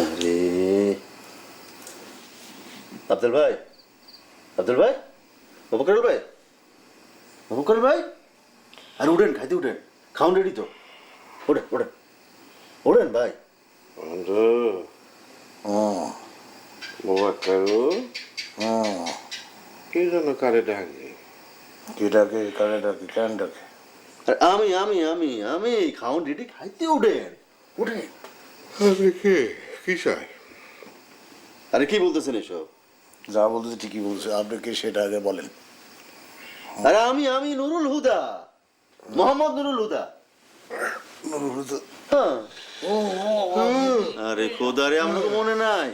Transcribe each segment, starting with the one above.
আরে। আব্দুল ভাই আব্দুল ভাই বাবুকারুল ভাই বাবুকারুল ভাই। আরে উঠেন খাইতে উঠেন খাউন রেডি তো। ওঠেন ওঠেন ওঠেন ভাই। বন্ধু। ও বাবা কারু ও কি জন্য কারে ডাকে? কি ডাকে কারে ডাকে কেন ডাকে? আরে আমি আমি আমি আমি খাউন রেডি খাইতে উঠেন। উঠেন। কে? কি চাই? আরে কি বলতেছেন এসব? যা বলতেছে ঠিকই বলছে আপনি কে সেটা আগে বলেন। আরে আমি আমি নুরুল হুদা। মোহাম্মদ নুরুল হুদা। হ্যাঁ। আরে খোদারে আমরা মনে নাই।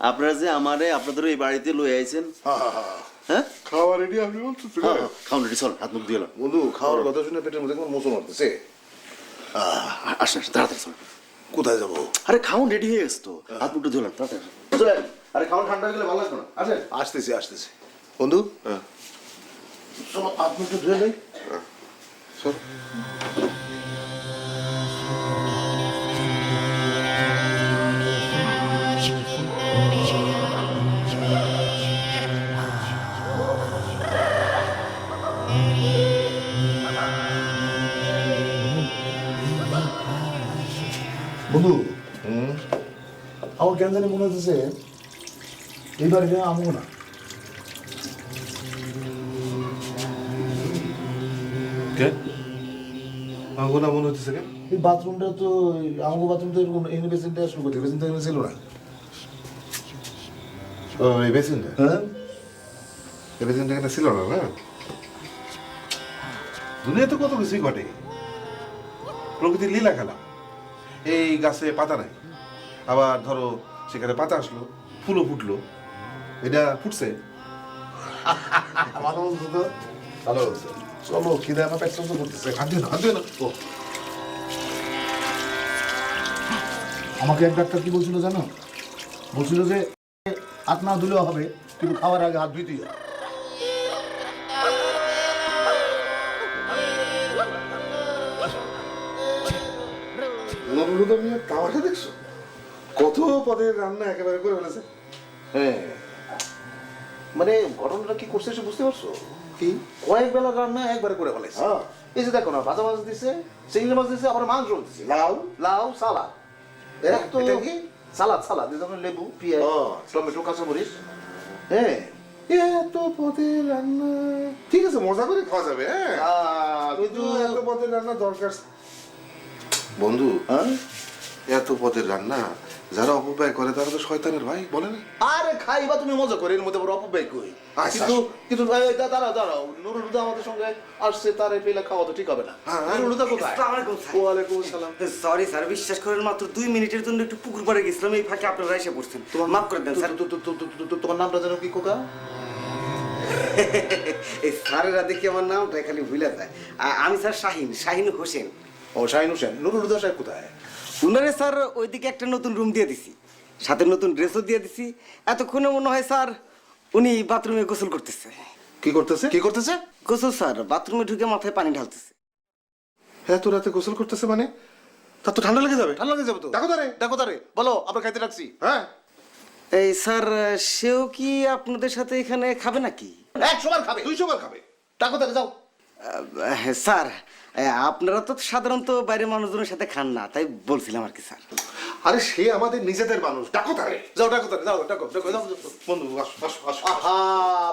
আপনারা যে আমারে আপনাদের এই বাড়িতে লই আইছেন? হ্যাঁ? খাওয়া রেডি আপনি বলতেছেন হ্যাঁ হ্যাঁ, রেডি চল হাত মুখ দিয়ে বন্ধু খাওয়ার কথা শুনে পেটের মধ্যে কেমন মোচন মারতেছে? আসেন আসেন, তাড়াতাড়ি চল। কোথায় যাব? আরে খাউন রেডি হয়ে গেছে তো। হাত মুখটা তাড়াতাড়ি চলে আরে খাউন ঠান্ডা হয়ে গেলে ভালো লাগবে না? আসেন আসতেছি আসতেছি। বন্ধু? হ্যাঁ। চলো হাত মুখটা ধুয়ে নেই বন্ধু আমার কেন জানি মনে হচ্ছে এইবার এটা আমো না? কে? আগুনা মনে হচ্ছে কেন এই বাথরুমটা তো আমাকে বাথরুম তো এরকম এনে বেসিনটা শুরু করতে বেসিন এনে ছিল না। ও এই বেসিনটা? হ্যাঁ। এই বেসিনটা এখানে ছিল না না? দুনিয়াতে কত কিছুই ঘটে। প্রকৃতির লীলা খেলা। এই গাছে পাতা নাই। আবার ধরো সেখানে পাতা আসলো ফুলও ফুটলো। এটা ফুটছে। ভালো বলছো তো। ভালো বলছো। চলো খিদে আমার পেট চলতে করতেছে। দিও না দিও না। ও। আমাকে এক ডাক্তার কি বলছিল জানো? বলছিল যে হাত না ধুলেও হবে কিন্তু খাওয়ার আগে হাত ধুইতেই হবে। নবরুদা মিয়া তামাশা দেখছ? কত পদের রান্না একেবারে করে ফেলেছে। হ্যাঁ। মানে ঘটনাটা কি করছে সে বুঝতে পারছ? কি? কয়েক বেলা রান্না একবারে করে ফেলেছে। হ্যাঁ। এই যে দেখো না ভাজা মাছ দিছে চিংড়ি মাছ দিছে আবার মাংস দিছে। লাউ। লাউ সালাদ। এরা তো কি? সালাদ সালাদ এই যেমন লেবু পেঁয়াজ। টমেটো কাঁচামরিচ। হ্যাঁ। এত পদের রান্না। ঠিক আছে মজা করে খাওয়া যাবে হ্যাঁ কিন্তু কিন্তু এত পদের রান্না দরকার। বন্ধু হ্যাঁ? এত পদের রান্না যারা অপব্যয় করে তারা তো শয়তানের ভাই বলে না? আরে খাইবা তুমি মজা করে এর মধ্যে বড় অপব্যয় কই? আচ্ছা। কিন্তু কিন্তু দাঁড়াও দাঁড়াও নুরুল হুদা আমাদের সঙ্গে আসছে তার এই পেলে খাওয়া তো ঠিক হবে না। হ্যাঁ, নুরুল হুদা কোথায়? আসসালামু আলাইকুম ওয়ালাইকুম আসসালাম। সরি স্যার বিশ্বাস করেন মাত্র দুই মিনিটের জন্য একটু পুকুর পাড়ে গেছিলাম এই ফাঁকে আপনারা এসে পড়ছেন। মাফ করে দেন স্যার। তোমার নামটা যেন কি কোকা এই স্যারেরা দেখি আমার নামটা খালি ভুলে যায়। আমি স্যার শাহিন শাহিন হোসেন। ও শাহিন হোসেন নুরুল হুদা সাহেব কোথায়? উনারে স্যার ওইদিকে একটা নতুন রুম দিয়ে দিছি। সাথে নতুন ড্রেসও দিয়ে দিছি। এতক্ষণে মনে হয় স্যার উনি বাথরুমে গোসল করতেছে। কি করতেছে? কি করতেছে? গোসল স্যার বাথরুমে ঢুকে মাথায় পানি ঢালতেছে। এত রাতে গোসল করতেছে মানে? তার তো ঠান্ডা লেগে যাবে। ঠান্ডা লেগে যাবে তো। দেখো তারে দেখো তারে। বলো আমরা খাইতে রাখছি। হ্যাঁ? এই স্যার সেও কি আপনাদের সাথে এখানে খাবে নাকি? একশো বার খাবে দুইশো বার খাবে। ডাকো তারে যাও। হ্যাঁ, স্যার আপনারা তো সাধারণত বাইরের মানুষজনের সাথে খান না তাই বলছিলাম আর কি স্যার। আরে সে আমাদের নিজেদের মানুষ। ডাকো তারে যাও ডাকো তারে যাও ডাকো ডাকো যাও। বন্ধু আসো আসো আসো। আহা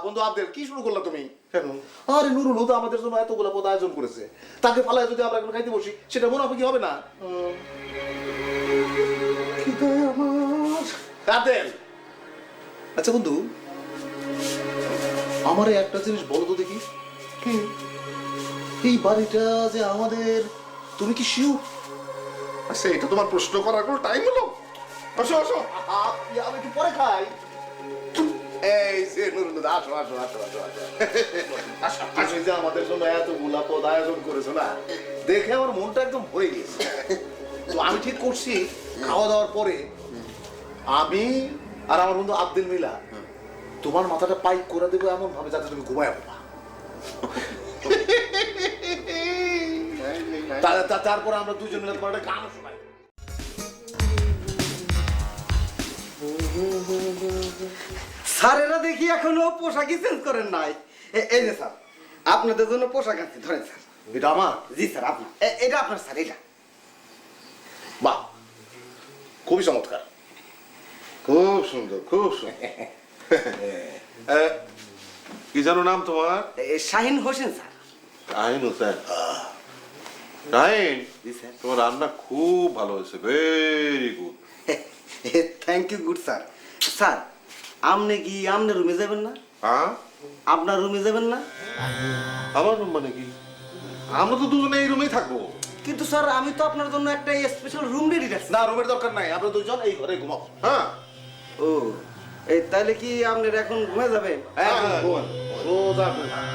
বন্ধু আব্দুল কি শুরু করলা তুমি? কেন? আরে নুরুল হুদা আমাদের জন্য এতগুলো পদ আয়োজন করেছে। তাকে ফালায় যদি আমরা এখন খাইতে বসি সেটা মুনাফি কি হবে না। আব্দুল। আচ্ছা বন্ধু আমার একটা জিনিস বলো তো দেখি। কি? এই বাড়িটা যে আমাদের তুমি কি শিউ আচ্ছা এটা তোমার প্রশ্ন করার কোনো টাইম হলো? আসো আসো আমি একটু পরে খাই। এই যে নুরুল আসো আসো আসো আসো আসো। তুমি যে আমাদের জন্য পদ আয়োজন করেছ না দেখে আমার মনটা একদম ভরে গিয়েছে তো আমি ঠিক করছি খাওয়া দাওয়ার পরে আমি আর আমার বন্ধু আব্দুল মিলা তোমার মাথাটা পাইপ করে দেবো এমন ভাবে যাতে তুমি ঘুমায় তারপরে আমরা দুজন মিলে তোমার একটা গান শোনাই। স্যারেরা দেখি এখনও পোশাকই চেঞ্জ করেন নাই। এই যে স্যার আপনাদের জন্য পোশাক আনছি ধরেন স্যার। এটা আমার? জি স্যার আপনার এটা আপনার স্যার এটা। বাহ খুবই চমৎকার। খুব সুন্দর খুব সুন্দর। কি জানো নাম তোমার? শাহিন হোসেন স্যার। শাহিন হোসেন স্যার তোমার রান্না খুব ভালো হয়েছে very good thank you good sir sir আপনি কি আপনার রুমে যাবেন না হ্যাঁ আপনার রুমে যাবেন না আমার রুম মানে কি আমরা তো দুজনে এই রুমেই থাকব কিন্তু স্যার আমি তো আপনার জন্য একটা স্পেশাল রুম রেডি রাখছি না রুমের দরকার নাই আমরা দুজন এই ঘরে ঘুমাবো হ্যাঁ ও এই তাহলে কি আপনার এখন ঘুমে যাবেন হ্যাঁ সোজা ঘুমা